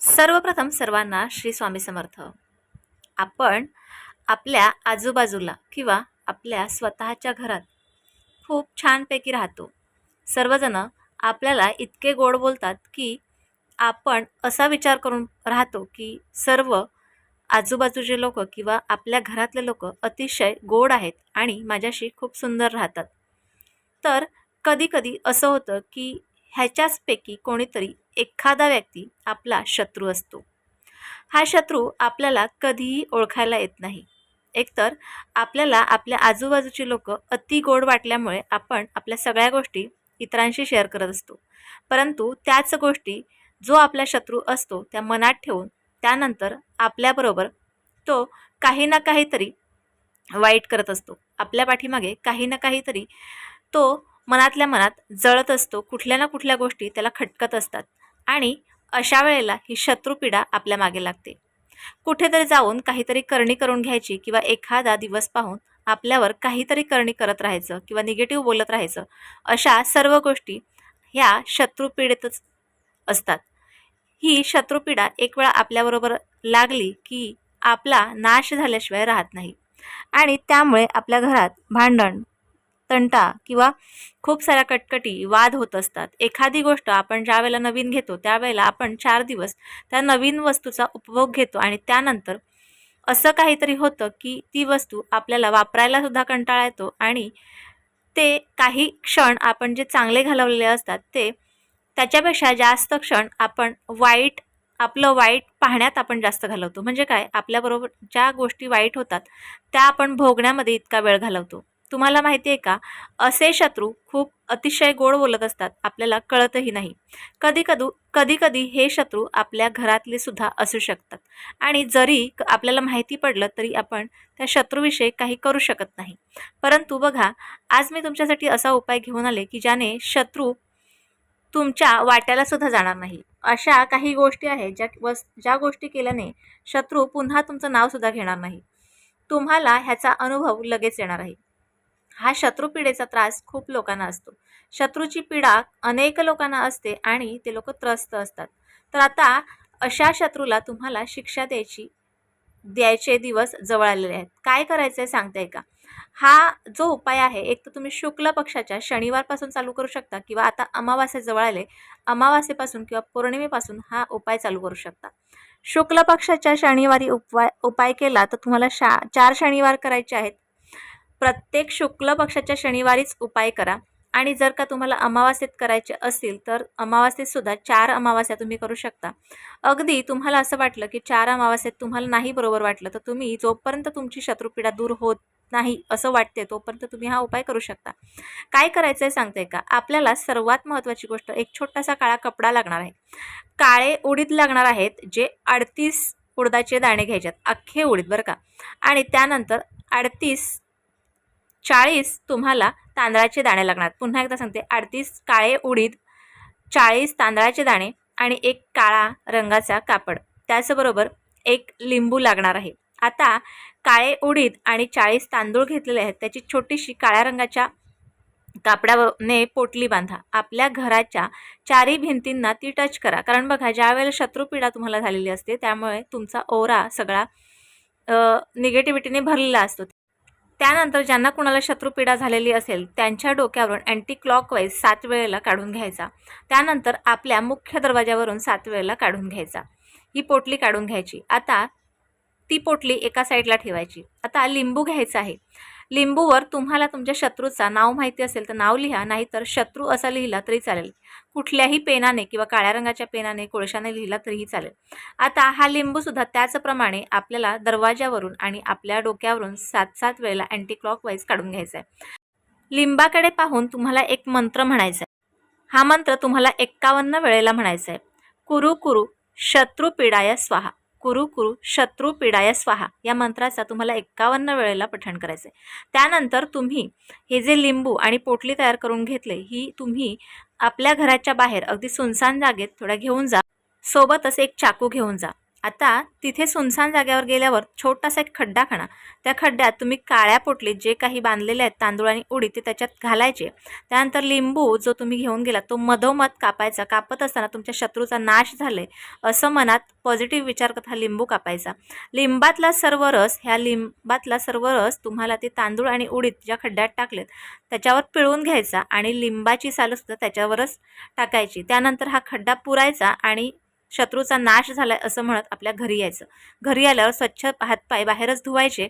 सर्वप्रथम सर्वांना श्री स्वामी समर्थ. आपण आपल्या आजूबाजूला किंवा आपल्या स्वतःच्या घरात खूप छानपैकी राहतो. सर्वजणं आपल्याला इतके गोड बोलतात की आपण असा विचार करून राहतो की सर्व आजूबाजूचे लोक किंवा आपल्या घरातले लोक अतिशय गोड आहेत आणि माझ्याशी खूप सुंदर राहतात. तर कधीकधी असं होतं की ह्याच्याचपैकी कोणीतरी एखादा व्यक्ती आपला शत्रू असतो. हा शत्रू आपल्याला कधीही ओळखायला येत नाही. एकतर आपल्याला आपल्या आजूबाजूची लोक अति गोड वाटल्यामुळे आपण आपल्या सगळ्या गोष्टी इतरांशी शेअर करत असतो. परंतु त्याच गोष्टी जो आपला शत्रू असतो त्या मनात ठेवून त्यानंतर आपल्याबरोबर तो काही ना काहीतरी वाईट करत असतो. आपल्या पाठीमागे काही ना काहीतरी तो मनातल्या मनात जळत असतो कुठल्या ना कुठल्या गोष्टी त्याला खटकत असतात. आणि अशा वेळेला ही शत्रुपीडा आपल्या मागे लागते. कुठेतरी जाऊन काहीतरी करणी करून घ्यायची किंवा एखादा दिवस पाहून आपल्यावर काहीतरी करणी करत राहायचं किंवा निगेटिव्ह बोलत राहायचं अशा सर्व गोष्टी ह्या शत्रुपीडेतच असतात. ही शत्रुपीडा एक वेळा आपल्याबरोबर लागली की आपला नाश झाल्याशिवाय राहत नाही. आणि त्यामुळे आपल्या घरात भांडण तंटा किंवा खूप साऱ्या कटकटी वाद होत असतात. एखादी गोष्ट आपण ज्या वेळेला नवीन घेतो त्यावेळेला आपण चार दिवस त्या नवीन वस्तूचा उपभोग घेतो आणि त्यानंतर असं काहीतरी होतं की ती वस्तू आपल्याला वापरायला सुद्धा कंटाळा येतो आणि ते काही क्षण आपण जे चांगले घालवलेले असतात ते त्याच्यापेक्षा जास्त क्षण आपण वाईट आपलं वाईट पाहण्यात आपण जास्त घालवतो. म्हणजे काय? आपल्याबरोबर ज्या गोष्टी वाईट होतात त्या आपण भोगण्यामध्ये इतका वेळ घालवतो. तुम्हाला माहिती आहे का? असे शत्रू खूप अतिशय गोड बोलत असतात आपल्याला कळतही नाही. कधी कधू कधी कधी हे शत्रू आपल्या घरातले सुद्धा असू शकतात. आणि जरी क- आपल्याला माहिती पडलं तरी आपण त्या शत्रूविषयी काही करू शकत नाही. परंतु बघा आज मी तुमच्यासाठी असा उपाय घेऊन आले की ज्याने शत्रू तुमच्या वाट्याला सुद्धा जाणार नाही. अशा काही गोष्टी आहेत ज्या वस ज्या गोष्टी केल्याने शत्रू पुन्हा तुमचं नावसुद्धा घेणार नाही. तुम्हाला ह्याचा अनुभव लगेच येणार आहे. हा शत्रुपीडेचा त्रास खूप लोकांना असतो. शत्रूची पीडा अनेक लोकांना असते आणि ते लोक त्रस्त असतात. तर आता अशा शत्रूला तुम्हाला शिक्षा द्यायची द्यायचे दिवस जवळ आलेले आहेत. काय करायचं आहे सांगताय का? हा जो उपाय आहे एक तर तुम्ही शुक्ल पक्षाच्या शनिवारपासून चालू करू शकता किंवा आता अमावास्या जवळ आले अमावास्येपासून किंवा पौर्णिमेपासून हा उपाय चालू करू शकता. शुक्ल पक्षाच्या शनिवारी उपाय उपाय केला तर तुम्हाला शा चार शनिवार करायचे आहेत. प्रत्येक शुक्ल पक्षाच्या शनिवारीच उपाय करा. आणि जर का तुम्हाला अमावास्येत करायचे असतील तर अमावास्येतसुद्धा चार अमावास्या तुम्ही करू शकता. अगदी तुम्हाला असं वाटलं की चार अमावास्येत तुम्हाला नाही बरोबर वाटलं तर तुम्ही जोपर्यंत तुमची शत्रुपीडा दूर होत नाही असं वाटते तोपर्यंत तुम्ही हा उपाय करू शकता. काय करायचं आहे सांगते का? आपल्याला सर्वात महत्त्वाची गोष्ट एक छोटासा काळा कपडा लागणार आहे. काळे उडीद लागणार आहेत जे अडतीस उडदाचे दाणे घ्यायच्यात अख्खे उडीद बरं का. आणि त्यानंतर अडतीस चाळीस तुम्हाला तांदळाचे दाणे लागणार. पुन्हा एकदा सांगते अडतीस काळे उडीद चाळीस तांदळाचे दाणे आणि एक काळा रंगाचा कापड. त्याचबरोबर एक लिंबू लागणार आहे. आता काळे उडीद आणि चाळीस तांदूळ घेतलेले आहेत. त्याची छोटीशी काळ्या रंगाच्या कापडाने पोटली बांधा. आपल्या घराच्या चारी भिंतींना ती टच करा. कारण बघा ज्या वेळेला शत्रुपीडा तुम्हाला झालेली असते त्यामुळे तुमचा ओरा सगळा निगेटिव्हिटीने भरलेला असतो. त्यानंतर ज्यांना कुणाला शत्रुपीडा झालेली असेल त्यांच्या डोक्यावरून अँटी क्लॉकवाईज सात वेळेला काढून घ्यायचा. त्यानंतर आपल्या मुख्य दरवाजावरून सात वेळेला काढून घ्यायचा. ही पोटली काढून घ्यायची. आता ती पोटली एका साईडला ठेवायची. आता लिंबू घ्यायचा आहे. लिंबूवर तुम्हाला तुमच्या शत्रूचा नाव माहिती असेल तर नाव लिहा नाहीतर शत्रू असा लिहिला तरी चालेल. कुठल्याही पेनाने किंवा काळ्या रंगाच्या पेनाने कोळशाने लिहिला तरीही चालेल. आता हा लिंबूसुद्धा त्याचप्रमाणे आपल्याला दरवाजावरून आणि आपल्या डोक्यावरून सात सात वेळेला अँटी क्लॉकवाईज काढून घ्यायचा आहे. लिंबाकडे पाहून तुम्हाला एक मंत्र म्हणायचा आहे. हा मंत्र तुम्हाला एक्कावन्न वेळेला म्हणायचा आहे. कुरु कुरु शत्रू पीडाय स्वाहा. कुरु कुरु शत्रू पिडाय स्वाहा या मंत्राचा तुम्हाला एक्कावन्न वेळेला पठण करायचं आहे त्यानंतर तुम्ही हे जे लिंबू आणि पोटली तयार करून घेतले ही तुम्ही आपल्या घराच्या बाहेर अगदी सुनसान जागेत थोड्या घेऊन जा. सोबतच एक चाकू घेऊन जा. आता तिथे सुनसान जागेवर गेल्यावर छोटासा एक खड्डा खणा. त्या खड्ड्यात तुम्ही काळ्या पोटलीत जे काही बांधलेले आहेत तांदूळ आणि उडीद ते त्याच्यात घालायचे. त्यानंतर लिंबू जो तुम्ही घेऊन गेलात तो मधोमध कापायचा. कापत असताना तुमच्या शत्रूचा नाश झाले असं मनात पॉझिटिव्ह विचार करत हा लिंबू कापायचा. लिंबातला सर्व रस ह्या लिंबातला सर्व रस तुम्हाला ते तांदूळ आणि उडीद ज्या खड्ड्यात टाकलेत त्याच्यावर पिळून घ्यायचा आणि लिंबाची सालसुद्धा त्याच्यावरच टाकायची. त्यानंतर हा खड्डा पुरायचा आणि शत्रूचा नाश झालाय असं म्हणत आपल्या घरी यायचं. घरी आल्यावर स्वच्छ हातपाय बाहेरच धुवायचे.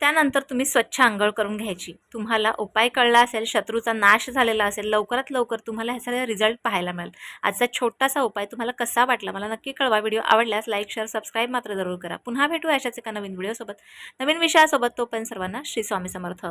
त्यानंतर तुम्ही स्वच्छ आंघोळ करून घ्यायची. तुम्हाला उपाय कळला असेल शत्रूचा नाश झालेला असेल लवकरात लवकर तुम्हाला ह्याचा रिझल्ट पाहायला मिळेल. आजचा छोटासा उपाय तुम्हाला कसा वाटला मला नक्की कळवा. व्हिडिओ आवडल्यास लाईक शेअर सबस्क्राईब मात्र जरूर करा. पुन्हा भेटू अशाच एका नवीन व्हिडिओसोबत. नवीन विषयासोबत तो पण सर्वांना श्री स्वामी समर्थ.